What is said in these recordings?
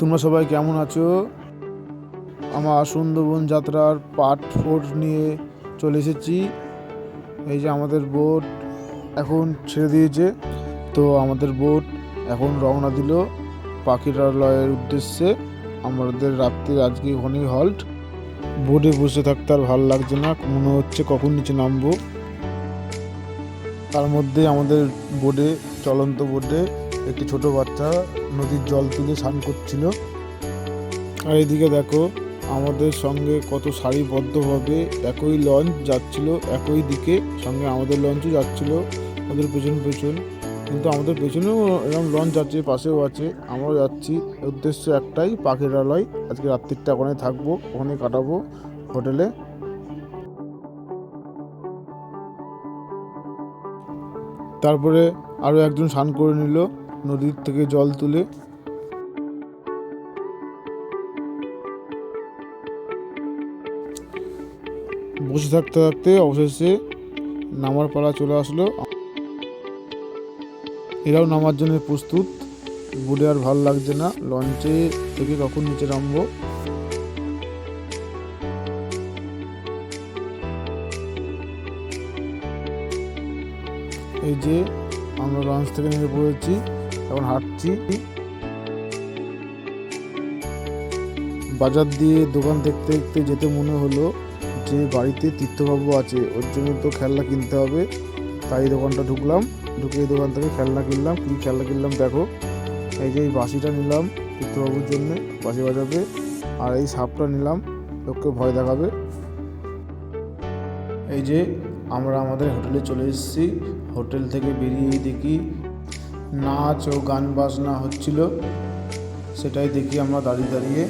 তোমরা সবাই কেমন আছো? আমার সুন্দরবন যাত্রার পার্ট ফোর নিয়ে চলে এসেছি। এই যে আমাদের বোট এখন ছেড়ে দিয়েছে। তো আমাদের বোট এখন রওনা দিল পাখিরালয়ের উদ্দেশ্যে। আমাদের রাত্রি আজকে ওখানেই হল্ট বোটে বসে থাকতে আর ভালো লাগছে না। মনে হচ্ছে কখন নিচে নামবো। তার মধ্যে আমাদের বোটে চলন্ত বোটে একটি ছোট বাচ্চা নদীর জল তুলে স্নান করছিল। আর এদিকে দেখো, আমাদের সঙ্গে কত সারিবদ্ধভাবে একই লঞ্চ যাচ্ছিল, একই দিকে সঙ্গে আমাদের লঞ্চও যাচ্ছিল ওদের পেছন পেছন। কিন্তু আমাদের পেছনেও এরকম লঞ্চ যাচ্ছে পাশেও আছে। আমরাও যাচ্ছি, উদ্দেশ্য একটাই পাখিরালয় আজকে রাত্রিটা ওখানে থাকব, ওখানে কাটাবো হোটেলে। তারপরে আরও একজন স্নান করে নিল। নদীর থেকে জল তুলে বসে থাকতে থাকতে অবশেষে নামার পালা চলে আসলো। এরাও নামার জন্য প্রস্তুত। বোটে আর ভালো লাগছে না। লঞ্চে থেকে কখন নিচে নামবো? এই যে আমরা লঞ্চ থেকে নেমে পড়েছি। এখন হাঁটছি। বাজার দিয়ে দোকান দেখতে দেখতে যেতে মনে হলো যে বাড়িতে তীর্থবাবু আছে, ওর জন্য তো খেলনা কিনতে হবে। তাই দোকানটা ঢুকলাম, ঢুকে এই দোকান থেকে খেলনা কিনলাম। কী খেলনা কিনলাম দেখো। এই যে এই বাঁশিটা নিলাম তীর্থবাবুর জন্য, বাঁশি বাজাবে। আর এই সাপটা নিলাম, লোককে ভয় দেখাবে। এই যে আমরা আমাদের হোটেলে চলে এসেছি। হোটেল থেকে বেরিয়ে দেখি নাচ ও গান বাজনা হচ্ছিল সেটাই দেখি আমরা দাঁড়িয়ে দাঁড়িয়ে।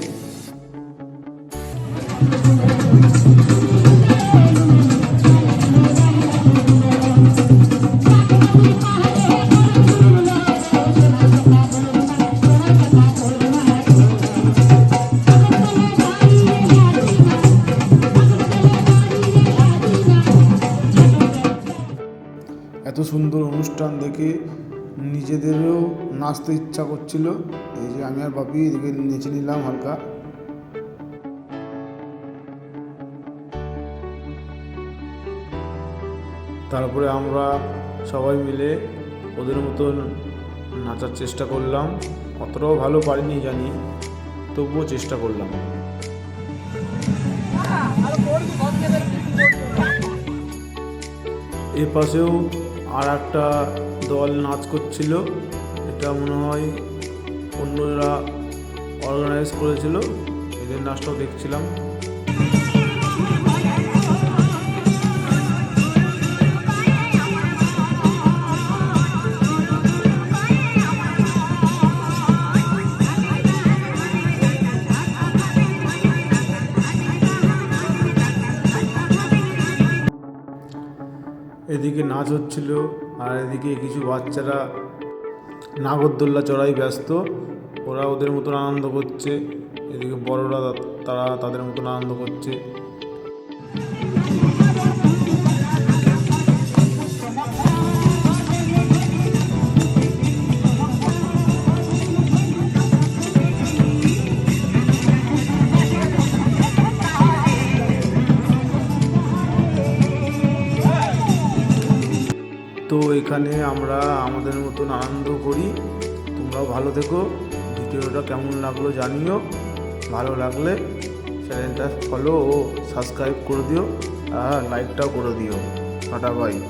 এত সুন্দর অনুষ্ঠান দেখে নিজেদেরও নাচতে ইচ্ছা করছিল। এই যে আমি আর বাপি এদিকে নেচে নিলাম হালকা। তারপরে আমরা সবাই মিলে ওদের মতন নাচার চেষ্টা করলাম। অতটাও ভালো পারিনি জানি, তবুও চেষ্টা করলাম। এ পাশেও আর একটা দল নাচ করছিল। এটা মনে হয় অন্যরা অর্গানাইজ করেছিল। এদের নাচটাও দেখছিলাম। এদিকে নাচ হচ্ছিল। আর এদিকে কিছু বাচ্চারা নাগরদোল্লা চড়াই ব্যস্ত। ওরা ওদের মতন আনন্দ করছে। এদিকে বড়রা তারা তাদের মতন আনন্দ করছে। তো এখানে আমরা আমাদের মতন আনন্দ করি। তোমরাও ভালো থেকো। ভিডিওটা কেমন লাগল জানিও। ভালো লাগলে চ্যানেলটা ফলো ও সাবস্ক্রাইব করে দিও। আর লাইকটাও করে দিও। Tata bye